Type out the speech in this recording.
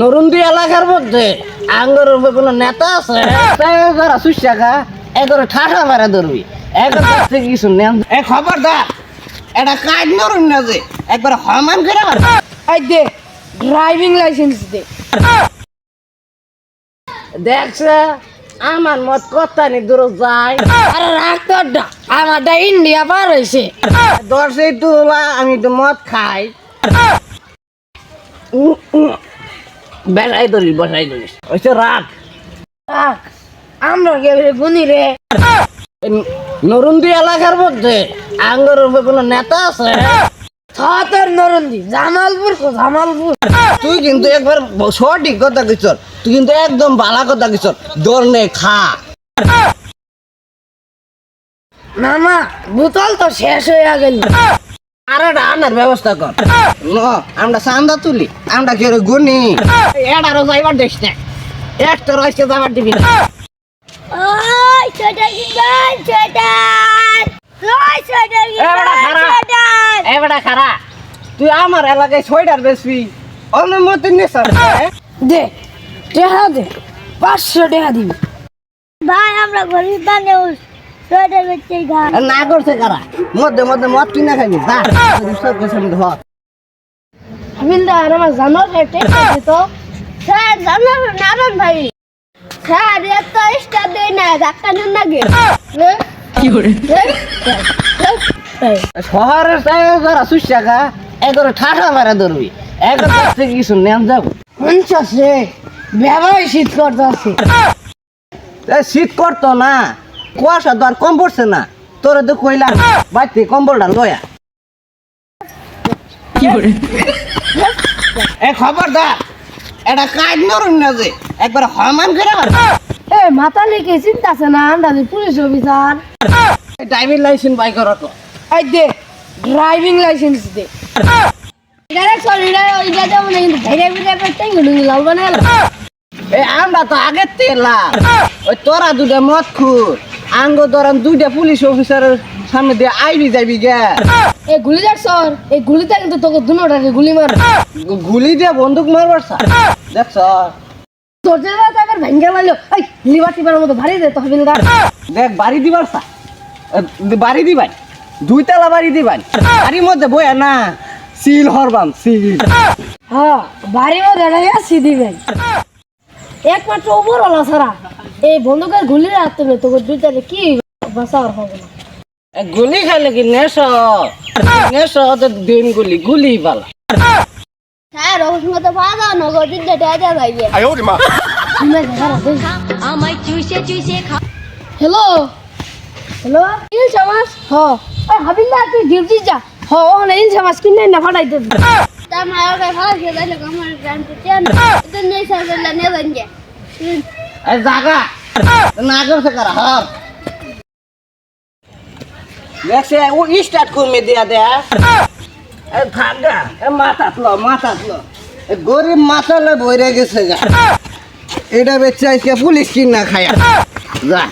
নরুন্দি এলাকার মধ্যে আঙ্গর উপরে কোনো নেতা আছে? এগারো সুশাখা এগারো ঠাঠা মারা ধরবি। এগারো কাছ নেন। এ খবরদার এটা কাজ নরুন না যে একবার হমান করে এই দে ড্রাইভিং লাইসেন্স দে। দেখছে আমার মত কথা নি দূর যায়। আরে রাখ আমারটা ইন্ডিয়া পার হয়েছে দর্শে তুলা আমি তো মদ খাই। বেসাই ধরিস বসাই ধরিস। ওইসে রাখ রাখ আমরা গুনি রে? নরুন্দি এলাকার মধ্যে আঙ্গর উপরে কোনো নেতা আছে? ছাতের নরন্দি জামালপুর জামালপুর। তুই কিন্তু একবার সঠিক কথা কিছ তুই কিন্তু একদম বালা কথা কিছ দরনে খা। মামা বোতল তো শেষ হয়ে গেল। আর একটা আনার ব্যবস্থা কর। ন আমরা চান্দা তুলি আমরা কি গুনি এটারও যাইবার দেশ না একটা রয়েছে যাবার দিবি না। তুই আমার এলাকায় ছয়টার বেশি অনুমতি নিস দে টেহা দে পাঁচশো টেহা দিবি। ভাই আমরা গরিব মানুষ না করছে কারা? মধ্যে মধ্যে মদ কিনা খাবি যা। সব কিছু আমি ধর হাবিলদার আমার জানো রেটে তো? স্যার জানো নারায়ণ ভাই। স্যার এত স্টার দেই না ধাক্কা নেন না গে। শহরের যারা সুশাখা এগারো ঠাঠা মারা ধরবি। এগারো কাছ থেকে কিছু নেন যাব। পঞ্চাশ ব্যবহার শীত করতে শীত করতো না। কুয়াশা তো আর কম পড়ছে না। তোরে তো কইলাম বাড়িতে কম্বলটা লয়া। এ খবরদার এটা কাজ নরুন না যে একবার হমান করে আমার এ মাথা লিখে চিন্তা আছে না যে police officer. Driving license buy করো তো। এই দে ড্রাইভিং লাইসেন্স দে। এটা সরি রে ওই জায়গা কিন্তু ধীরে ধীরে করতে গেল লাভ না এ আমরা তো আগে তেলা ওই তোরা দুটা মদ খুর। আঙ্গ ধরান দুইটা পুলিশ অফিসারের সামনে দিয়ে আইবি যাবি গে। এই গুলি দেখ সর এই গুলিতে কিন্তু তোকে দুনোটাকে গুলি মার গুলি দিয়ে বন্দুক মারবার স্যার। দেখছ তোর যে তাকে ভেঙ্গে মারলো এই লিবার টিবার মতো ভারী দে তো হাবিলদার দেখ বাড়ি দিবার স্যার। এ, বাড়ি দিবাই। দুই তালা বাড়ি দিবাই। বাড়ির মধ্যে বয়া না সিল হরবাম সিল। হ্যাঁ বাড়ি মধ্যে দেখা ভাই একমাত্র উপর হলো সারা এই বন্দুকের গুলি রাখতে হবে তোকে দুইটারে কি বাঁচার হবে না। গুলি খাইলে কি নেশ? নেশ তো দিন গুলি গুলি পালা স্যার ওর মতো পাওয়া আমায় চুষে চুষে খা হ্যালো? হ্যালো? ইলশা মাছ হ। হাবিলদার তুই ডিউটি যা। হ ওখানে ইলশা মাছ কিনে না ফাটাই দেবি। যে জাগা, না করছে কারা হর দেখছে, ও স্টার্ট করমে দিয়া দে এ থাকা এ মাথাত লো মাথাত লো। এ গরিব মাথালে বইরে গেছে গা। এটা বেচে আজকে পুলিশ কিনা খায়া। যা।